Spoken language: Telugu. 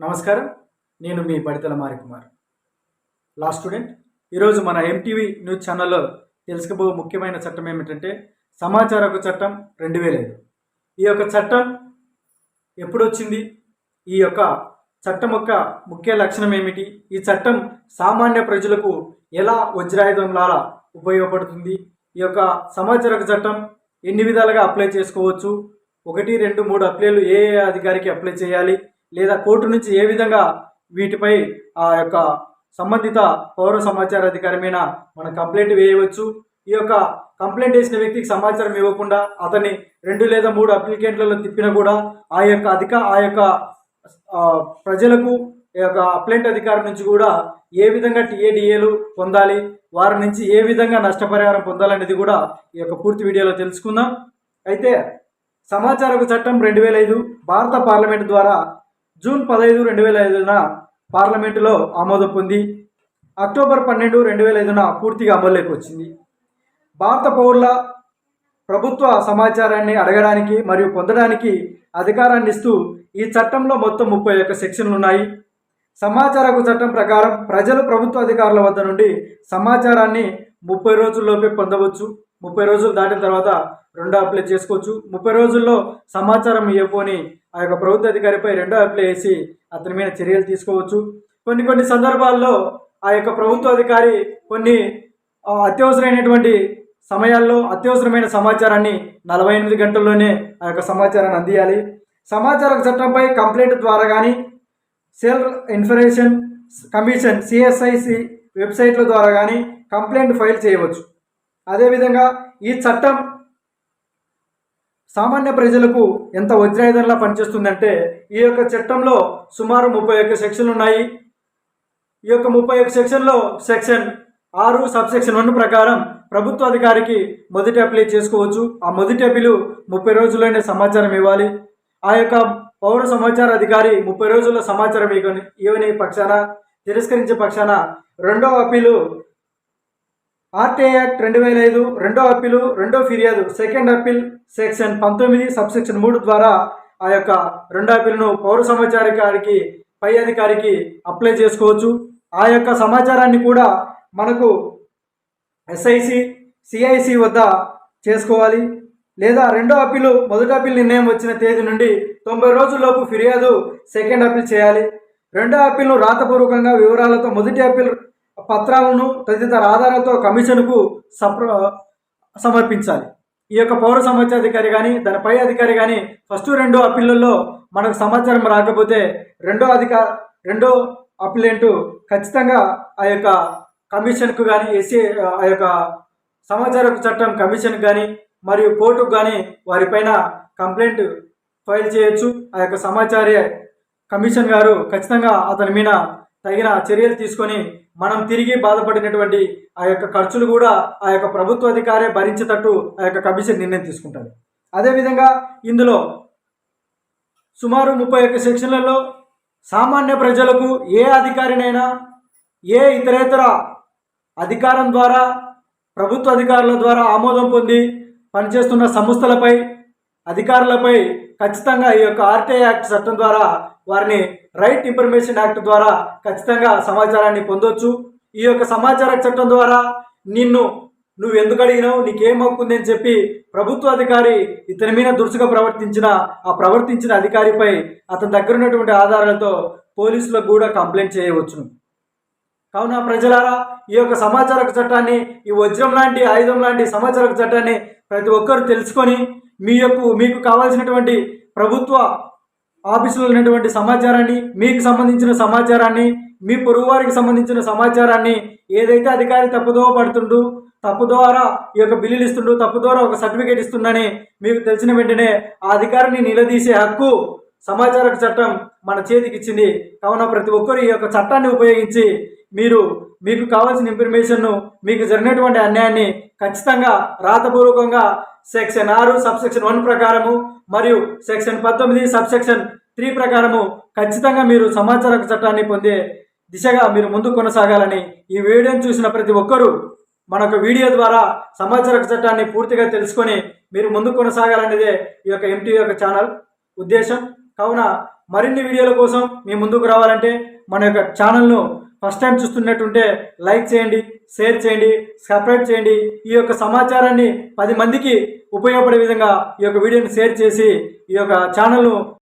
నమస్కారం. నేను మీ బడితల మారికుమార్. లా స్టూడెంట్ ఈరోజు మన ఎంటీవీ న్యూస్ ఛానల్లో తెలుసుకోబో ముఖ్యమైన చట్టం ఏమిటంటే సమాచార హక్కు చట్టం రెండు వేల ఐదు ఈ యొక్క చట్టం ఎప్పుడు వచ్చింది ఈ యొక్క చట్టం యొక్క ముఖ్య లక్షణం ఏమిటి? ఈ చట్టం సామాన్య ప్రజలకు ఎలా వజ్రాయుధంలా ఉపయోగపడుతుంది? ఈ యొక్క సమాచార హక్కు చట్టం ఎన్ని విధాలుగా అప్లై చేసుకోవచ్చు? ఒకటి రెండు మూడు అప్లైలు ఏ ఏ అధికారికి అప్లై చేయాలి? లేదా కోర్టు నుంచి ఏ విధంగా వీటిపై ఆ యొక్క సంబంధిత పౌర సమాచార అధికారమైన మనం కంప్లైంట్ వేయవచ్చు. ఈ యొక్క కంప్లైంట్ వేసిన వ్యక్తికి సమాచారం ఇవ్వకుండా అతన్ని రెండు లేదా మూడు అప్లికెంట్లలో తిప్పినా కూడా ఆ యొక్క అధిక ఆ యొక్క ప్రజలకు ఈ యొక్క అప్లైంట్ అధికారి నుంచి కూడా ఏ విధంగా టీఏడిఏలు పొందాలి వారి నుంచి ఏ విధంగా నష్టపరిహారం పొందాలనేది కూడా ఈ యొక్క పూర్తి వీడియోలో తెలుసుకుందాం. అయితే సమాచారపు చట్టం రెండు వేల ఐదు భారత పార్లమెంట్ ద్వారా జూన్ పదహైదు రెండు వేల ఐదున పార్లమెంటులో ఆమోదం పొంది అక్టోబర్ పన్నెండు రెండు వేల ఐదున పూర్తిగా అమల్లోకి వచ్చింది. భారత పౌరుల ప్రభుత్వ సమాచారాన్ని అడగడానికి మరియు పొందడానికి అధికారాన్ని ఇస్తూ ఈ చట్టంలో మొత్తం ముప్పై ఒక్క సెక్షన్లు ఉన్నాయి సమాచార హక్కు చట్టం ప్రకారం ప్రజలు ప్రభుత్వ అధికారుల వద్ద నుండి సమాచారాన్ని ముప్పై రోజుల్లోపే పొందవచ్చు. ముప్పై రోజులు దాటిన తర్వాత రెండో అప్లై చేసుకోవచ్చు. ముప్పై రోజుల్లో సమాచారం ఇవ్వని ఆ యొక్క ప్రభుత్వ అధికారిపై రెండో అప్లై వేసి అతని మీద చర్యలు తీసుకోవచ్చు. కొన్ని కొన్ని సందర్భాల్లో ఆ యొక్క ప్రభుత్వ అధికారి కొన్ని అత్యవసరమైనటువంటి సమయాల్లో అత్యవసరమైన సమాచారాన్ని నలభై ఎనిమిది గంటల్లోనే ఆ యొక్క సమాచారాన్ని అందియాలి. సమాచార చట్టంపై కంప్లైంట్ ద్వారా కానీ సెల్ ఇన్ఫర్మేషన్ కమిషన్ సిఎస్ఐసి వెబ్సైట్ల ద్వారా కానీ కంప్లైంట్ ఫైల్ చేయవచ్చు. అదేవిధంగా ఈ చట్టం సామాన్య ప్రజలకు ఎంత వజ్రాయుధంలా పనిచేస్తుందంటే ఈ యొక్క చట్టంలో సుమారు ముప్పై ఒక్క సెక్షన్లు ఉన్నాయి. ఈ యొక్క ముప్పై ఒక్క సెక్షన్లో సెక్షన్ ఆరు సబ్ సెక్షన్ వన్ ప్రకారం ప్రభుత్వ అధికారికి మొదటి అప్లై చేసుకోవచ్చు. ఆ మొదటి అప్పీలు ముప్పై రోజుల్లోనే సమాచారం ఇవ్వాలి. ఆ యొక్క పౌర సమాచార అధికారి ముప్పై రోజుల్లో సమాచారం ఇవ్వని ఇవ్వని పక్షాన తిరస్కరించే పక్షాన రెండో అప్పీలు ఆర్టీఐ యాక్ట్ రెండు వేల ఐదు రెండో అప్పీలు రెండో ఫిర్యాదు సెకండ్ అప్పీల్ సెక్షన్ పంతొమ్మిది సబ్ సెక్షన్ మూడు ద్వారా ఆ యొక్క రెండో అప్పీలను పౌర సమాచారికారికి పై అధికారికి అప్లై చేసుకోవచ్చు. ఆ యొక్క సమాచారాన్ని కూడా మనకు ఎస్ఐసి సిఐసి వద్ద చేసుకోవాలి. లేదా రెండో అప్పీలు మొదటి అప్పీల్ నిర్ణయం వచ్చిన తేదీ నుండి తొంభై రోజుల్లోపు ఫిర్యాదు సెకండ్ అప్పీల్ చేయాలి. రెండో అప్పీల్ను రాతపూర్వకంగా వివరాలతో మొదటి అప్పీల్ పత్రాలను తదితర ఆధారాలతో కమిషన్కు సప్ర సమర్పించాలి. ఈ యొక్క పౌర సమాచారాధికారి కానీ దాని పై అధికారి కానీ ఫస్ట్ రెండో అప్పీళ్ళల్లో మనకు సమాచారం రాకపోతే రెండో అధిక రెండో అప్లెంట్ ఖచ్చితంగా ఆ యొక్క కమిషన్కు కానీ ఎస్సీ ఆ యొక్క సమాచార చట్టం కమిషన్ కానీ మరియు కోర్టుకు కానీ వారిపైన కంప్లైంట్ ఫైల్ చేయొచ్చు. ఆ యొక్క సమాచార కమిషన్ గారు ఖచ్చితంగా అతని మీద తగిన చర్యలు తీసుకొని మనం తిరిగి బాధపడినటువంటి ఆ యొక్క ఖర్చులు కూడా ఆ యొక్క ప్రభుత్వ అధికారే భరించేటట్టు ఆ యొక్క కమిషన్ నిర్ణయం తీసుకుంటుంది. అదేవిధంగా ఇందులో సుమారు ముప్పై ఒక్క సెక్షన్లలో సామాన్య ప్రజలకు ఏ అధికారినైనా ఏ ఇతరేతర అధికారం ద్వారా ప్రభుత్వ అధికారుల ద్వారా ఆమోదం పొంది పనిచేస్తున్న సంస్థలపై అధికారులపై ఖచ్చితంగా ఈ యొక్క ఆర్టీఐ యాక్ట్ చట్టం ద్వారా వారిని రైట్ ఇన్ఫర్మేషన్ యాక్ట్ ద్వారా ఖచ్చితంగా సమాచారాన్ని పొందొచ్చు. ఈ యొక్క సమాచార చట్టం ద్వారా నిన్ను నువ్వు ఎందుకు అడిగినావు నీకేం హక్కు అని చెప్పి ప్రభుత్వ అధికారి ఇతని మీద దురుసుగా ప్రవర్తించిన ఆ ప్రవర్తించిన అధికారిపై అతని దగ్గర ఉన్నటువంటి ఆధారాలతో పోలీసులకు కూడా కంప్లైంట్ చేయవచ్చును. కావున ప్రజలారా ఈ యొక్క సమాచార చట్టాన్ని ఈ వజ్రం లాంటి ఆయుధం లాంటి సమాచార చట్టాన్ని ప్రతి ఒక్కరూ తెలుసుకొని మీ యొక్క మీకు కావాల్సినటువంటి ప్రభుత్వ ఆఫీసులో ఉన్నటువంటి సమాచారాన్ని మీకు సంబంధించిన సమాచారాన్ని మీ పొరుగువారికి సంబంధించిన సమాచారాన్ని ఏదైతే అధికారి తప్పుదోవ పడుతుండు తప్పు ద్వారా ఈ యొక్క బిల్లులు ఇస్తుండు తప్పు ద్వారా ఒక సర్టిఫికేట్ ఇస్తుండని మీకు తెలిసిన వెంటనే ఆ అధికారిని నిలదీసే హక్కు సమాచార చట్టం మన చేతికి ఇచ్చింది కావున ప్రతి ఒక్కరు ఈ యొక్క చట్టాన్ని ఉపయోగించి మీరు మీకు కావాల్సిన ఇన్ఫర్మేషన్ను మీకు జరిగినటువంటి అన్యాయాన్ని ఖచ్చితంగా రాతపూర్వకంగా సెక్షన్ ఆరు సబ్సెక్షన్ వన్ ప్రకారము మరియు సెక్షన్ పంతొమ్మిది సబ్సెక్షన్ త్రీ ప్రకారము ఖచ్చితంగా మీరు సమాచార చట్టాన్ని పొందే దిశగా మీరు ముందు కొనసాగాలని ఈ వీడియోను చూసిన ప్రతి ఒక్కరూ మనకు వీడియో ద్వారా సమాచార చట్టాన్ని పూర్తిగా తెలుసుకొని మీరు ముందు కొనసాగాలనేదే ఈ యొక్క ఎంటీ యొక్క ఛానల్ ఉద్దేశం. కావున మరిన్ని వీడియోల కోసం మీ ముందుకు రావాలంటే మన యొక్క ఛానల్ను ఫస్ట్ టైం చూస్తున్నట్టుంటే లైక్ చేయండి షేర్ చేయండి సబ్స్క్రైబ్ చేయండి. ఈ యొక్క సమాచారాన్ని పది మందికి ఉపయోగపడే విధంగా ఈ యొక్క వీడియోని షేర్ చేసి ఈ యొక్క ఛానల్ను